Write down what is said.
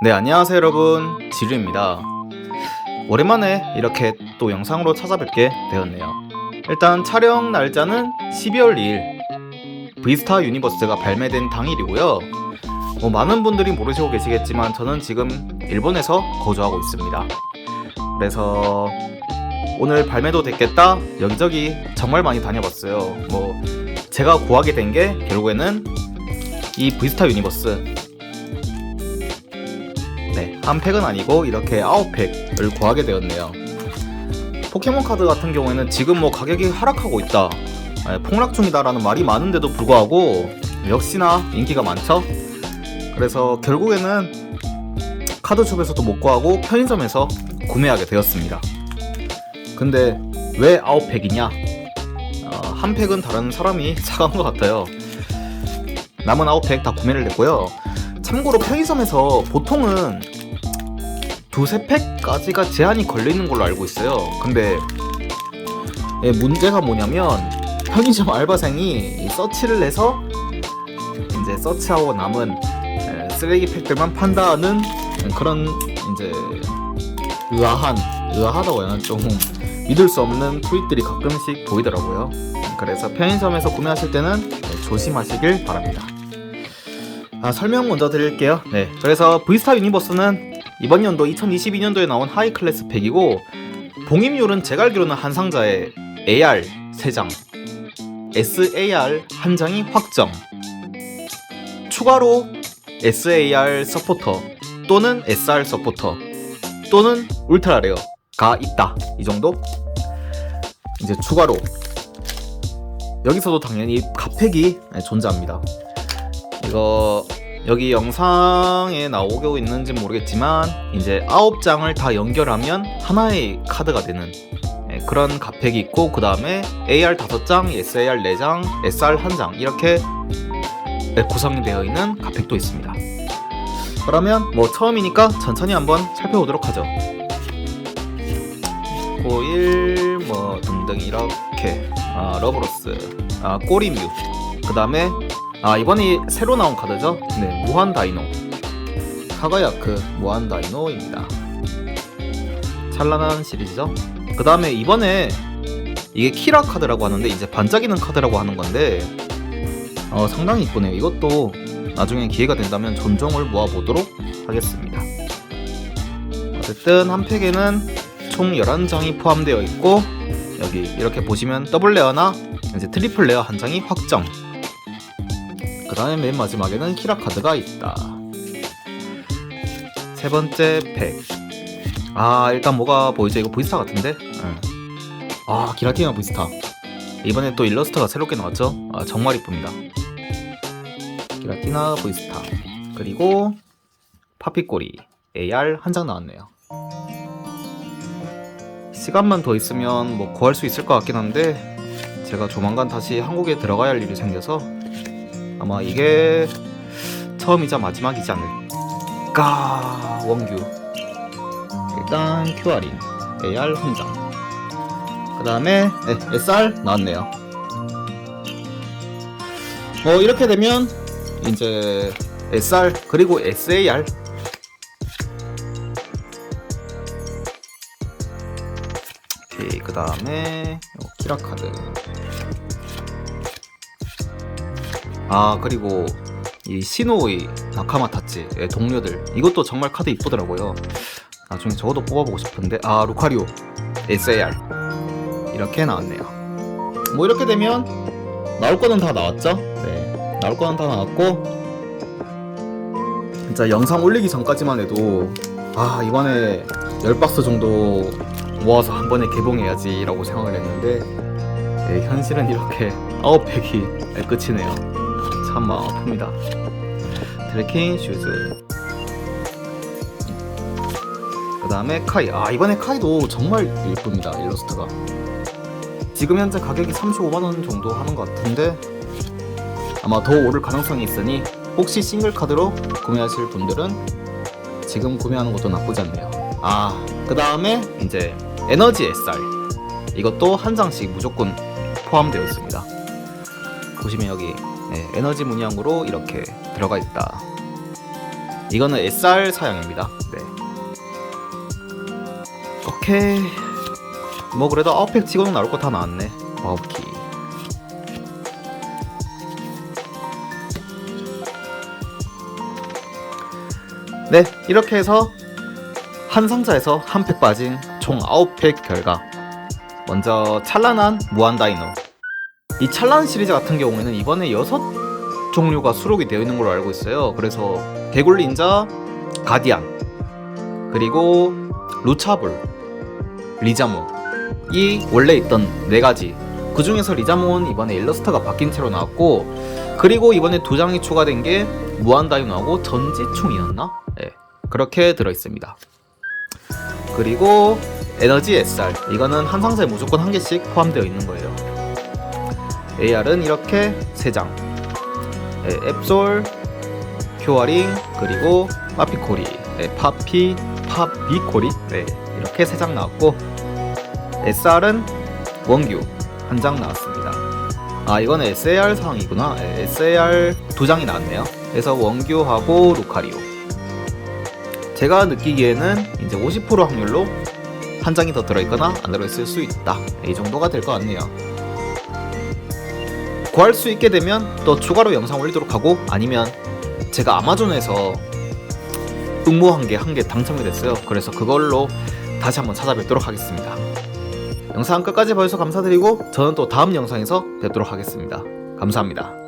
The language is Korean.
네, 안녕하세요, 여러분. 지루입니다. 오랜만에 이렇게 또 영상으로 찾아뵙게 되었네요. 일단 촬영 날짜는 12월 2일. 브이스타 유니버스가 발매된 당일이고요. 뭐 많은 분들이 모르시고 계시겠지만 저는 지금 일본에서 거주하고 있습니다. 그래서 오늘 발매도 됐겠다 여기저기 정말 많이 다녀봤어요. 뭐 제가 구하게 된 게 결국에는 이 브이스타 유니버스 네, 한 팩은 아니고 이렇게 아홉 팩을 구하게 되었네요. 포켓몬 카드 같은 경우에는 지금 뭐 가격이 하락하고 있다, 네, 폭락 중이다라는 말이 많은데도 불구하고 역시나 인기가 많죠. 그래서 결국에는 카드숍에서도 못 구하고 편의점에서 구매하게 되었습니다. 근데 왜 아홉 팩이냐? 어, 한 팩은 다른 사람이 사간 것 같아요. 남은 아홉 팩다 구매를 했고요. 참고로 편의점에서 보통은 두세 팩까지가 제한이 걸려 있는 걸로 알고 있어요. 근데 예, 문제가 뭐냐면 편의점 알바생이 이 서치를 해서 이제 서치하고 남은 예, 쓰레기 팩들만 판다는 그런 이제 의아한 의아하다고 해야 좀 믿을 수 없는 트윗들이 가끔씩 보이더라고요. 그래서 편의점에서 구매하실 때는 네, 조심하시길 바랍니다. 아, 설명 먼저 드릴게요. 네. 그래서 V스타 유니버스는 이번 연도 2022년도에 나온 하이 클래스 팩이고 봉입률은 제가 알기로는 한 상자에 AR 3장, SAR 한 장이 확정. 추가로 SAR 서포터 또는 SR 서포터 또는 울트라 레어가 있다. 이 정도? 이제 추가로 여기서도 당연히 갓팩이 존재합니다. 이거 여기 영상에 나오고 있는지 모르겠지만 이제 아홉 장을 다 연결하면 하나의 카드가 되는 예, 그런 갓팩이 있고 그 다음에 AR 5장, SAR 4장, SR 1장 이렇게 네, 구성되어 있는 갓팩도 있습니다. 그러면 뭐 처음이니까 천천히 한번 살펴보도록 하죠. 고일 뭐 등등 이렇게 아, 러브로스, 아, 꼬리뮤, 그 다음에 아 이번에 새로 나온 카드죠? 네. 무한 다이노. 카가야크 무한 다이노입니다. 찬란한 시리즈죠? 그 다음에 이번에 이게 키라 카드라고 하는데 이제 반짝이는 카드라고 하는 건데 어 상당히 이쁘네요. 이것도 나중에 기회가 된다면 전종을 모아보도록 하겠습니다. 어쨌든 한 팩에는 총 11장이 포함되어 있고 여기 이렇게 보시면 더블 레어나 이제 트리플 레어 한 장이 확정. 그 다음에 맨 마지막에는 키라 카드가 있다. 세 번째 팩. 아 일단 뭐가 보이죠? 이거 브이스타 같은데? 응. 아 기라티나 브이스타. 이번에 또 일러스트가 새롭게 나왔죠? 아 정말 이쁩니다. 기라티나 브이스타. 그리고 파피꼬리 AR 한 장 나왔네요. 시간만 더 있으면 뭐 구할 수 있을 것 같긴 한데 제가 조만간 다시 한국에 들어가야 할 일이 생겨서 아마 이게 처음이자 마지막이지 않을까 원규. 일단 QR인 AR 혼장. 그 다음에 SR 나왔네요. 뭐 이렇게 되면 이제 SR 그리고 SAR 그 다음에 키라 카드 아 그리고 이 시노의 나카마타치의 동료들. 이것도 정말 카드 이쁘더라고요. 나중에 저것도 뽑아보고 싶은데. 아 루카리오. SAR 이렇게 나왔네요. 뭐 이렇게 되면 나올 거는 다 나왔죠? 네. 나올 거는 다 나왔고. 진짜 영상 올리기 전까지만 해도 아 이번에 10박스 정도 모아서 한 번에 개봉해야지 라고 생각을 했는데 네, 현실은 이렇게 9팩이 끝이네요 참 마음 아픕니다. 트레킹 슈즈. 그 다음에 카이. 아 이번에 카이도 정말 예쁩니다 일러스트가. 지금 현재 가격이 35만 원 정도 하는 것 같은데 아마 더 오를 가능성이 있으니 혹시 싱글 카드로 구매하실 분들은 지금 구매하는 것도 나쁘지 않네요. 아 그 다음에 이제 에너지 SR 이것도 한 장씩 무조건 포함되어 있습니다. 보시면 여기 네, 에너지 문양으로 이렇게 들어가 있다. 이거는 SR 사양입니다. 네. 오케이. 뭐 그래도 아웃팩 치고는 나올 거 다 나왔네. 마법키. 네, 이렇게 해서 한 상자에서 한 팩 빠진 총 9팩 결과. 먼저 찬란한 무한 다이노. 이 찬란 시리즈 같은 경우에는 이번에 여섯 종류가 수록이 되어 있는 걸로 알고 있어요. 그래서 개굴 닌자, 가디안, 그리고 루차불, 리자몽 이 원래 있던 네 가지. 그 중에서 리자몽은 이번에 일러스트가 바뀐 채로 나왔고 그리고 이번에 두 장이 추가된 게 무한 다이노하고 전지충이었나? 네, 그렇게 들어 있습니다. 그리고 에너지 SR 이거는 한 상자에 무조건 한 개씩 포함되어 있는 거예요. AR은 이렇게 세 장. 네, 앱솔, 큐어링 그리고 파피코리, 네, 파피, 파비코리 네, 이렇게 세장 나왔고 SR은 원규 한 장 나왔습니다. 아 이거는 SAR 상황이구나. 네, SAR 두 장이 나왔네요. 그래서 원규하고 루카리오. 제가 느끼기에는 이제 50% 확률로 한 장이 더 들어있거나 안 들어있을 수 있다. 이 정도가 될 것 같네요. 구할 수 있게 되면 또 추가로 영상 올리도록 하고 아니면 제가 아마존에서 응모한 게 한 개 당첨이 됐어요. 그래서 그걸로 다시 한번 찾아뵙도록 하겠습니다. 영상 끝까지 봐주셔서 감사드리고 저는 또 다음 영상에서 뵙도록 하겠습니다. 감사합니다.